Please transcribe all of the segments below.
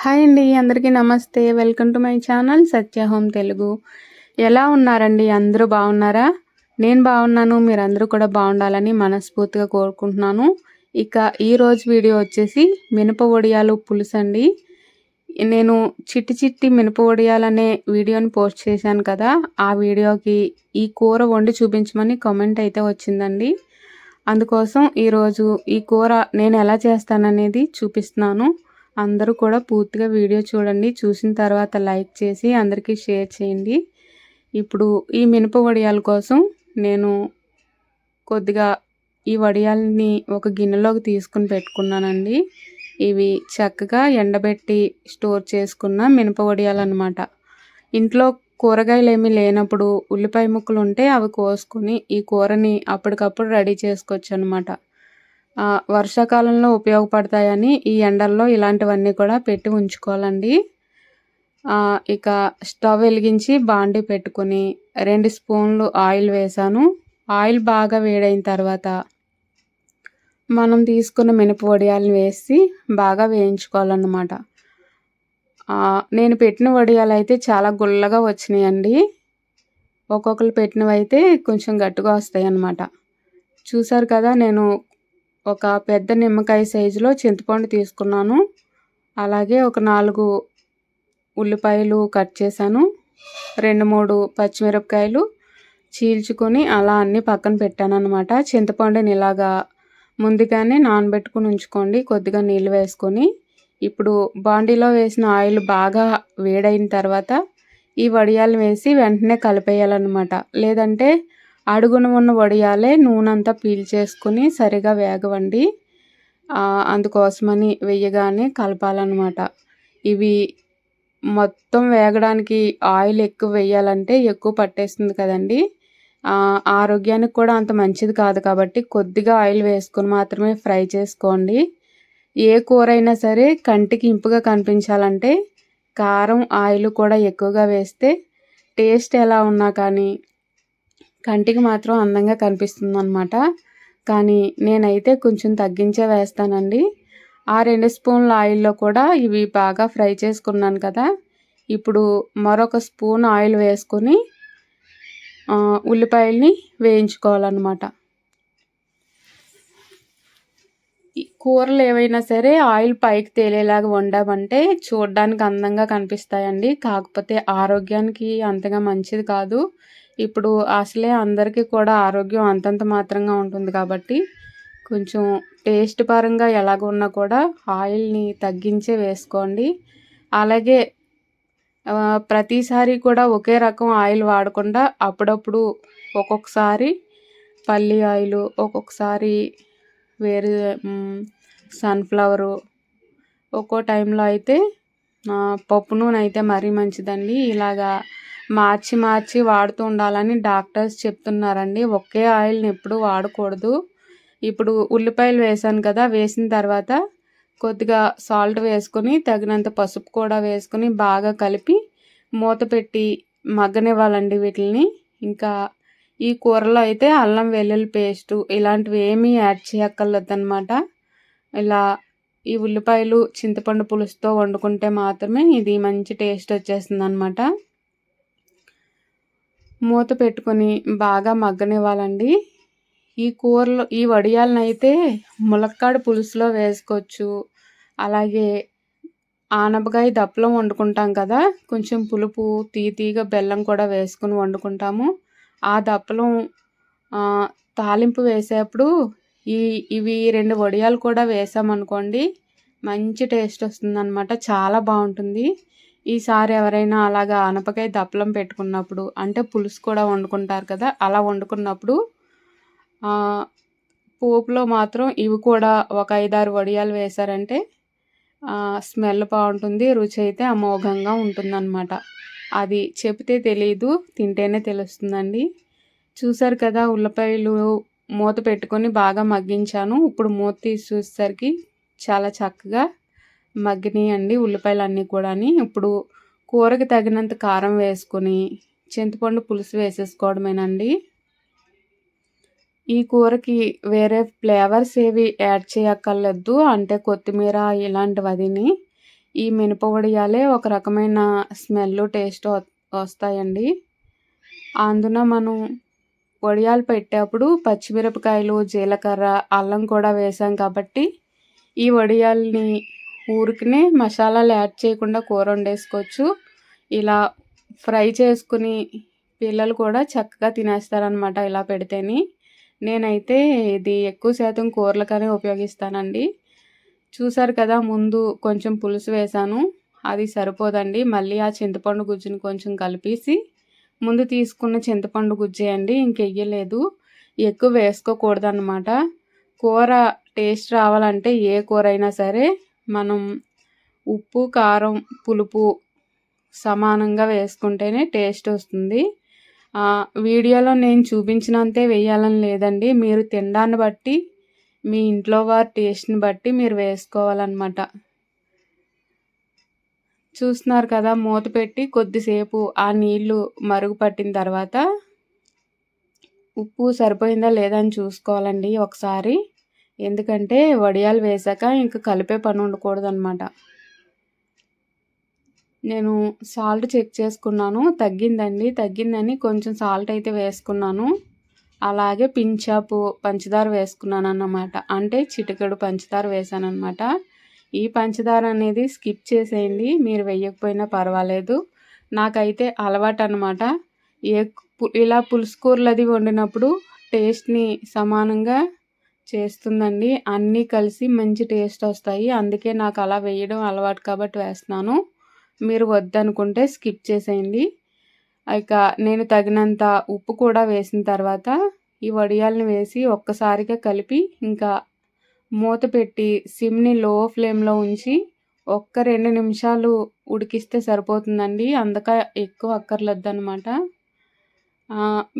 Hi అండి అందరికీ నమస్తే. Welcome to my channel Satya home Telugu. ఎలా ఉన్నారండి? అందరూ బాగున్నారా? నేను బాగున్నాను మీరందరూ కూడా బాగుండాలని మనస్ఫూర్తిగా కోరుకుంటున్నాను. ఇక ఈరోజు వీడియో వచ్చేసి మినప వడియాలు పులుసు అండి. నేను చిట్టి చిట్టి మినప వడియాలనే వీడియోని పోస్ట్ చేశాను కదా. ఆ వీడియోకి ఈ కూర వండి చూపించమని కామెంట్ అయితే వచ్చిందండి. అందుకోసం ఈరోజు ఈ కూర నేను ఎలా చేస్తాననేది చూపిస్తున్నాను. అందరూ కూడా పూర్తిగా వీడియో చూడండి. చూసిన తర్వాత లైక్ చేసి అందరికీ షేర్ చేయండి. ఇప్పుడు ఈ మినప వడియాల కోసం నేను కొద్దిగా ఈ వడియాలని ఒక గిన్నెలోకి తీసుకుని పెట్టుకున్నానండి. ఇవి చక్కగా ఎండబెట్టి స్టోర్ చేసుకున్న మినప వడియాలు అనమాట ఇంట్లో కూరగాయలు ఏమీ లేనప్పుడు ఉల్లిపాయ ముక్కలు ఉంటే అవి కోసుకొని ఈ కూరని అప్పటికప్పుడు రెడీ చేసుకోవచ్చు అనమాట వర్షాకాలంలో ఉపయోగపడతాయని ఈ ఎండల్లో ఇలాంటివన్నీ కూడా పెట్టి ఉంచుకోవాలండి. ఇక స్టవ్ వెలిగించి బాండి పెట్టుకొని రెండు స్పూన్లు ఆయిల్ వేసాను. ఆయిల్ బాగా వేడైన తర్వాత మనం తీసుకున్న మినప వడియాలను వేసి బాగా వేయించుకోవాలన్నమాట. నేను పెట్టిన వడియాలు అయితే చాలా గుల్లగా వచ్చినాయండి. ఒక్కొక్కరు పెట్టినవి అయితే కొంచెం గట్టిగా వస్తాయి అన్నమాట చూసారు కదా నేను ఒక పెద్ద నిమ్మకాయ సైజులో చింతపండు తీసుకున్నాను. అలాగే ఒక నాలుగు ఉల్లిపాయలు కట్ చేశాను. రెండు మూడు పచ్చిమిరపకాయలు చీల్చుకొని అలా అన్నీ పక్కన పెట్టాను అనమాట చింతపండుని ఇలాగా ముందుగానే నానబెట్టుకుని ఉంచుకోండి. కొద్దిగా నీళ్ళు వేసుకొని. ఇప్పుడు బాండీలో వేసిన ఆయిల్ బాగా వేడైన తర్వాత ఈ వడియాలు వేసి వెంటనే కలిపేయాలన్నమాట. లేదంటే అడుగున ఉన్న వడియాలే నూనె అంతా పీల్చేసుకుని సరిగా వేగవండి. అందుకోసమని వేయగానే కలపాలన్నమాట. ఇవి మొత్తం వేగడానికి ఆయిల్ ఎక్కువ వేయాలంటే ఎక్కువ పట్టేస్తుంది కదండి. ఆరోగ్యానికి కూడా అంత మంచిది కాదు కాబట్టి కొద్దిగా ఆయిల్ వేసుకొని మాత్రమే ఫ్రై చేసుకోండి. ఏ కూర అయినా సరే కంటికి ఇంపుగా కనిపించాలంటే కారం ఆయిల్ కూడా ఎక్కువగా వేస్తే టేస్ట్ ఎలా ఉన్నా కానీ కంటికి మాత్రం అందంగా కనిపిస్తుంది అనమాట కానీ నేనైతే కొంచెం తగ్గించే వేస్తానండి. ఆ రెండు స్పూన్ల ఆయిల్లో కూడా ఇవి బాగా ఫ్రై చేసుకున్నాను కదా. ఇప్పుడు మరొక స్పూన్ ఆయిల్ వేసుకొని ఉల్లిపాయల్ని వేయించుకోవాలన్నమాట. కూరలు ఏవైనా సరే ఆయిల్ పైకి తేలేలాగా వండామంటే చూడడానికి అందంగా కనిపిస్తాయండి. కాకపోతే ఆరోగ్యానికి అంతగా మంచిది కాదు. ఇప్పుడు అసలే అందరికీ కూడా ఆరోగ్యం అంతంత మాత్రంగా ఉంటుంది కాబట్టి కొంచెం టేస్ట్ పరంగా ఎలాగున్నా కూడా ఆయిల్ని తగ్గించే వేసుకోండి. అలాగే ప్రతిసారి కూడా ఒకే రకం ఆయిల్ వాడకుండా అప్పుడప్పుడు ఒక్కొక్కసారి పల్లి ఆయిల్ ఒక్కొక్కసారి వేరే సన్ఫ్లవరు ఒక్కో టైంలో అయితే పప్పు నూనె అయితే మరీ మంచిదండి. ఇలాగా మార్చి మార్చి వాడుతూ ఉండాలని డాక్టర్స్ చెప్తున్నారండి. ఒకే ఆయిల్ని ఎప్పుడు వాడకూడదు. ఇప్పుడు ఉల్లిపాయలు వేసాను కదా వేసిన తర్వాత కొద్దిగా సాల్ట్ వేసుకొని తగినంత పసుపు కూడా వేసుకొని బాగా కలిపి మూత పెట్టి మగ్గనివ్వాలండి వీటిని ఇంకా ఈ కూరలో అయితే అల్లం వెల్లుల్లి పేస్టు ఇలాంటివి ఏమీ యాడ్ చేయక్కర్లేదన్నమాట. ఇలా ఈ ఉల్లిపాయలు చింతపండు పులుసుతో వండుకుంటే మాత్రమే ఇది మంచి టేస్ట్ వచ్చేస్తుంది అనమాట మూత పెట్టుకొని బాగా మగ్గనివ్వాలండి. ఈ కూరలో ఈ వడియాలను అయితే ములక్కాడ పులుసులో వేసుకోవచ్చు. అలాగే ఆనపకాయ దప్పలం వండుకుంటాం కదా కొంచెం పులుపు తీతీగా బెల్లం కూడా వేసుకుని వండుకుంటాము. ఆ దప్పలం తాలింపు వేసేప్పుడు ఈ ఇవి రెండు వడియాలు కూడా వేసామనుకోండి మంచి టేస్ట్ వస్తుందన్నమాట చాలా బాగుంటుంది. ఈసారి ఎవరైనా అలాగా ఆనపకాయ దప్పలం పెట్టుకున్నప్పుడు అంటే పులుసు కూడా వండుకుంటారు కదా అలా వండుకున్నప్పుడు పోపులో మాత్రం ఇవి కూడా ఒక ఐదారు వడియాలు వేశారంటే స్మెల్ బాగుంటుంది రుచి అయితే అమోఘంగా ఉంటుందన్నమాట. అది చెప్తే తెలియదు తింటేనే తెలుస్తుందండి. చూసారు కదా ఉల్లిపాయలు మూత పెట్టుకొని బాగా మగ్గించాను. ఇప్పుడు మూత తీసి చూసేసరికి చాలా చక్కగా మగ్గినాయండి ఉల్లిపాయలు అన్నీ కూడా ఇప్పుడు కూరకి తగినంత కారం వేసుకొని చింతపండు పులుసు వేసేసుకోవడమేనండి. ఈ కూరకి వేరే ఫ్లేవర్స్ ఏవి యాడ్ చేయక్కర్లేదు. అంటే కొత్తిమీర ఇలాంటివి అదిని ఈ మినప వడియాలే ఒక రకమైన స్మెల్ టేస్ట్ వస్తాయండి. అందున మనం వడియాలు పెట్టేప్పుడు పచ్చిమిరపకాయలు జీలకర్ర అల్లం కూడా వేసాం కాబట్టి ఈ వడియాల్ని ఊరికినే మసాలాలు యాడ్ చేయకుండా కూర వండేసుకోవచ్చు. ఇలా ఫ్రై చేసుకుని పిల్లలు కూడా చక్కగా తినేస్తారనమాట ఇలా పెడితేని. నేనైతే ఇది ఎక్కువ శాతం కూరలకనే ఉపయోగిస్తానండి. చూసారు కదా ముందు కొంచెం పులుసు వేసాను. అది సరిపోదండి. మళ్ళీ ఆ చింతపండు గుజ్జుని కొంచెం కలిపేసి ముందు తీసుకున్న చింతపండు గుజ్జేయండి ఇంకెయ్యలేదు. ఎక్కువ వేసుకోకూడదన్నమాట. కూర టేస్ట్ రావాలంటే ఏ కూర అయినా సరే మనం ఉప్పు కారం పులుపు సమానంగా వేసుకుంటేనే టేస్ట్ వస్తుంది. వీడియోలో నేను చూపించినంతే వేయాలని లేదండి. మీరు తినడాన్ని బట్టి మీ ఇంట్లో వారి టేస్ట్ని బట్టి మీరు వేసుకోవాలన్నమాట. చూస్తున్నారు కదా మూత పెట్టి కొద్దిసేపు ఆ నీళ్ళు మరుగు పట్టిన తర్వాత ఉప్పు సరిపోయిందా లేదా అని చూసుకోవాలండి ఒకసారి. ఎందుకంటే వడియాలు వేసాక ఇంకా కలిపే పని ఉండకూడదు అనమాట నేను సాల్ట్ చెక్ చేసుకున్నాను. తగ్గిందండి. తగ్గిందని కొంచెం సాల్ట్ అయితే వేసుకున్నాను. అలాగే పించాపు పంచదార వేసుకున్నాను అన్నమాట అంటే చిటికెడు పంచదార వేసాను అనమాట ఈ పంచదార అనేది స్కిప్ చేసేయండి. మీరు వేయకపోయినా పర్వాలేదు. నాకైతే అలవాటు అనమాట ఏ ఇలా పులుసు కూరలు అది వండినప్పుడు టేస్ట్ని సమానంగా చేస్తుందండి. అన్నీ కలిసి మంచి టేస్ట్ వస్తాయి. అందుకే నాకు అలా వేయడం అలవాటు కాబట్టి వేస్తున్నాను. మీరు వద్దనుకుంటే స్కిప్ చేసేయండి. ఇక నేను తగినంత ఉప్పు కూడా వేసిన తర్వాత ఈ వడియాలను వేసి ఒక్కసారిగా కలిపి ఇంకా మూత పెట్టి సిమ్ని లో ఫ్లేమ్లో ఉంచి ఒక్క రెండు నిమిషాలు ఉడికిస్తే సరిపోతుందండి. అందుక ఎక్కువ అక్కర్లేదు అనమాట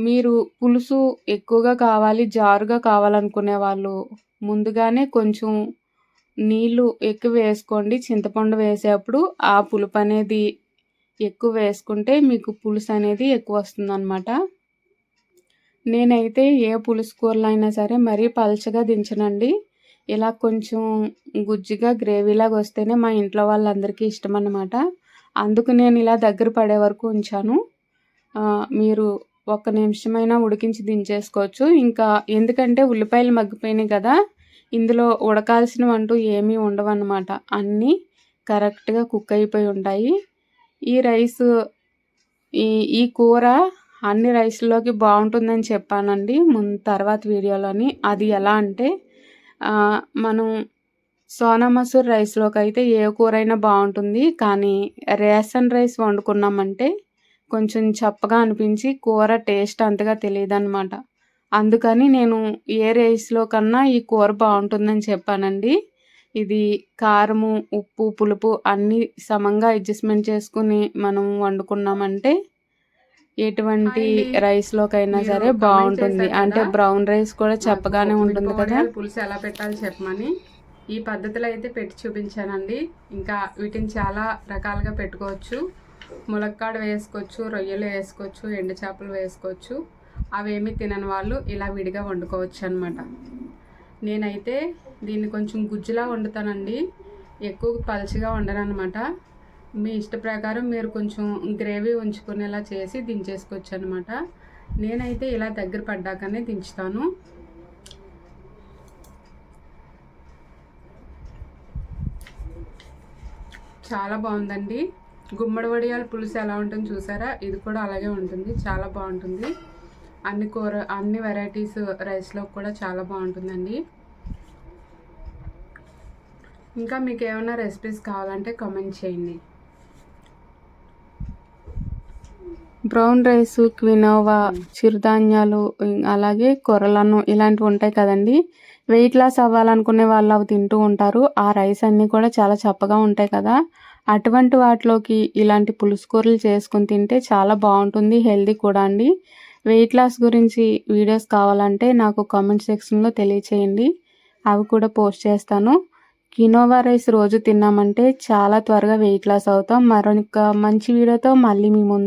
మీరు పులుసు ఎక్కువగా కావాలి జారుగా కావాలనుకునే వాళ్ళు ముందుగానే కొంచెం నీళ్ళు ఎక్కువ వేసుకోండి. చింతపండు వేసేటప్పుడు ఆ పులుపు అనేది ఎక్కువ వేసుకుంటే మీకు పులుసు అనేది ఎక్కువ వస్తుంది అనమాట నేనైతే ఏ పులుసు కూరలు అయినా సరే మరీ పలచగా దించనండి. ఇలా కొంచెం గుజ్జుగా గ్రేవీలాగా వస్తేనే మా ఇంట్లో వాళ్ళందరికీ ఇష్టం అన్నమాట అందుకు నేను ఇలా దగ్గర పడే వరకు ఉంచాను. మీరు ఒక్క నిమిషమైనా ఉడికించి దించేసుకోవచ్చు. ఇంకా ఎందుకంటే ఉల్లిపాయలు మగ్గిపోయినాయి కదా ఇందులో ఉడకాల్సినవి అంటూ ఏమీ ఉండవన్నమాట. అన్నీ కరెక్ట్గా కుక్ అయిపోయి ఉంటాయి. ఈ రైస్ ఈ ఈ కూర అన్ని రైస్లోకి బాగుంటుందని చెప్పానండి. ముందు తర్వాత వీడియోలోని అది ఎలా అంటే మనం సోనా మసూర్ రైస్లోకి అయితే ఏ కూర అయినా బాగుంటుంది. కానీ రేషన్ రైస్ వండుకున్నామంటే కొంచెం చప్పగా అనిపించి కూర టేస్ట్ అంతగా తెలియదు అనమాట అందుకని నేను ఏ రైస్లో కన్నా ఈ కూర బాగుంటుందని చెప్పానండి. ఇది కారము ఉప్పు పులుపు అన్నీ సమంగా అడ్జస్ట్మెంట్ చేసుకుని మనం వండుకున్నామంటే ఎటువంటి రైస్లోకైనా సరే బాగుంటుంది. అంటే బ్రౌన్ రైస్ కూడా చెప్పగానే ఉంటుంది కదా. పులుసు ఎలా పెట్టాలి చెప్పమని ఈ పద్ధతిలో అయితే పెట్టి చూపించానండి. ఇంకా వీటిని చాలా రకాలుగా పెట్టుకోవచ్చు. ములక్కాడ వేసుకోవచ్చు రొయ్యలు వేసుకోవచ్చు ఎండు చేపలు వేసుకోవచ్చు. అవేమి తినని వాళ్ళు ఇలా విడిగా వండుకోవచ్చు అనమాట నేనైతే దీన్ని కొంచెం గుజ్జులా వండుతానండి. ఎక్కువ పలచగా వండననమాట మీ ఇష్ట ప్రకారం మీరు కొంచెం గ్రేవీ ఉంచుకునేలా చేసి దించేసుకోవచ్చు అనమాట నేనైతే ఇలా దగ్గర పడ్డాకనే దించుతాను. చాలా బాగుందండి. గుమ్మడి వడియాల పులుసు ఎలా ఉంటుంది చూసారా? ఇది కూడా అలాగే ఉంటుంది. చాలా బాగుంటుంది. అన్ని కూర అన్ని వెరైటీస్ రైస్లో కూడా చాలా బాగుంటుందండి. ఇంకా మీకు ఏమైనా రెసిపీస్ కావాలంటే కామెంట్ చేయండి. బ్రౌన్ రైస్ క్వినోవా చిరుధాన్యాలు అలాగే కొరలను ఇలాంటివి ఉంటాయి కదండి. వెయిట్ లాస్ అవ్వాలనుకునే వాళ్ళు అవి తింటూ ఉంటారు. ఆ రైస్ అన్నీ కూడా చాలా చప్పగా ఉంటాయి కదా. అటువంటి వాటిలోకి ఇలాంటి పులుసుకూరలు చేసుకుని తింటే చాలా బాగుంటుంది హెల్దీ కూడా అండి. వెయిట్ లాస్ గురించి వీడియోస్ కావాలంటే నాకు కామెంట్ సెక్షన్లో తెలియచేయండి. అవి కూడా పోస్ట్ చేస్తాను. కినోవా రైస్ రోజు తిన్నామంటే చాలా త్వరగా వెయిట్ లాస్ అవుతాం. మరొక మంచి వీడియోతో మళ్ళీ మీ ముందు